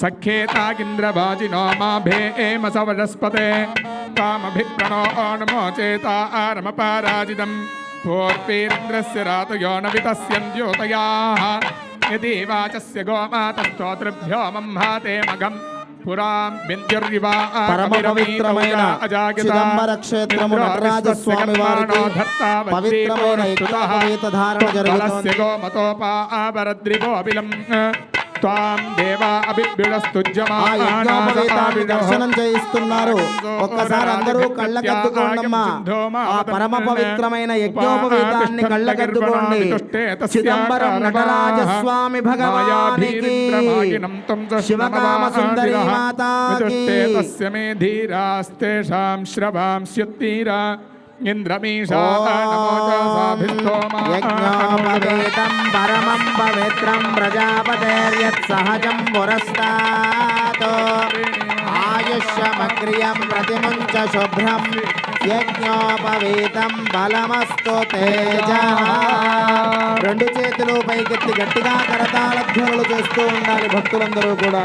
सख्येतागिन्द्रवाजिनो माभेम सवरस्पते कामभिप्रणो नमो चेता आरमपाराजितम् पूर्वीन्द्रस्य रातयो न वितस्यन्द्योतयाः यदि वाचस्य गोमातस्तोतृभ्यो मह्माते मघम् పురాం బిందుర్వివా పరమ పవిత్రమైన చిదంబర క్షేత్రము నటరాజ స్వామి వారికి పవిత్రమైన యజ్ఞోపవీత ధారణ జరుగుతోంది గోమతోపావరద్రిగోపిలం త్వాం దేవా దర్శనం చేయిస్తున్నారు. ఒక్కసారి అందరూ కళ్ళకద్దుకోండమ్మా ఆ పరమ పవిత్రమైన యజ్ఞోపవీతాన్ని కళ్ళకద్దుకోండి. చిదంబరం నటరాజ స్వామి భగవానికి శివకామ సుందరి మాతాకి. తస్య మే ధీరాస్తేషాం శ్రవాంస్యుత్తీరా. ఇంద్రమీషా యజ్ఞోపవేతం పరమం పవిత్రం ప్రజాపతేర్యత్ సహజం పురస్తాత్ ఆయుష్యమగ్రియం ప్రతిముంచ శుభ్రం యజ్ఞోపవేతం బలమస్తు తేజ రెండు చేతులు పైకెత్తి గట్టిగా కరతాళ ధ్వనులు చేస్తూ ఉండాలి భక్తులందరూ కూడా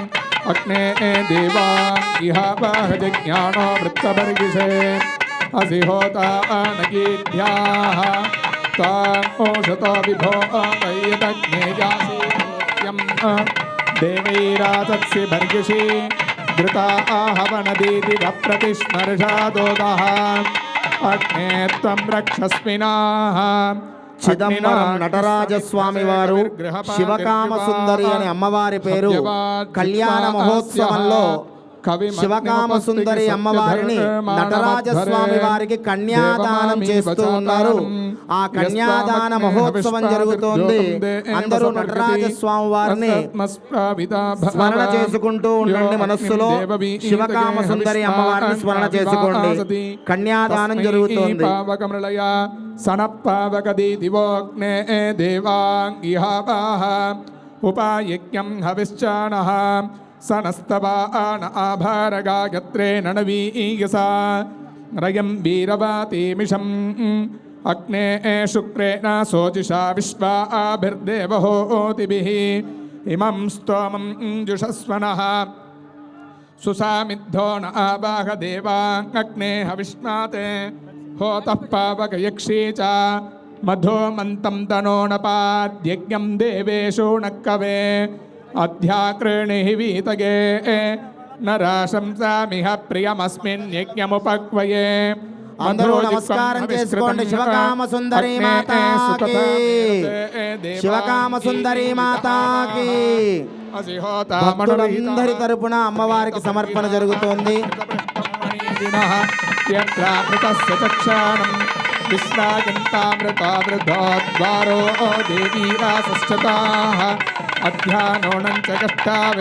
अग्ने देवा, इहा वृत्तवर्गिषे असि होता अनगीढ्याः ताषतो विभो अयदग्ने आहवन देवैरातत्सि भर्गिषि घृता आहवनदीदिवप्रतिस्मर्षादोदः अग्ने त्वं रक्षस्मिनाः చిదంబరం నటరాజ స్వామి వారు శివకామ సుందరి అనే అమ్మవారి పేరు కళ్యాణ మహోత్సవంలో శివకామ సుందరి అమ్మవారిని నటరాజ స్వామి వారికి కన్యాదానం చేస్తూ ఉన్నారు ఆ కన్యాదాన మహోత్సవం జరుగుతోంది. అందరూ నటరాజ స్వామి వారిని స్మరణ చేసుకుంటూ ఉండండి మనస్సులో. శివకామ సుందరి అమ్మవారిని స్మరణ చేసుకోండి. కన్యాదానం జరుగుతోంది. సనపావకది దివోగ్నే ఉపాయజ్ఞం सनस्तवा आभार गागत्रे नणवीयसा रयं वीरवातीमिषम्, अग्ने शुक्रे न सोजिषा विश्वा आभिर्देवहोतिभिः इमं स्तोमं जुषस्वनः। सुसामिद्धो न आवाहदेवाङ्गग्ने हविष्माते, होतः पावकयक्षी च मधोमन्तं तनो न पाद्यज्ञं देवेषु कवे అధ్యాకృణి వీతగే. నరాశంసామిహ ప్రియమస్మిన్ యజ్ఞముపక్వయే. అందరూ నమస్కారం చేసుకోండి. శివకామ సుందరి మాతాకి. శివకామ సుందరి మాతాకి. భక్తులందరి తరపున అమ్మవారికి సమర్పణ జరుగుతోంది. విశ్రాజంతామృతామృతోద్వారో దేవీరాసశ్చతాः अध्यानोणं च कष्टावे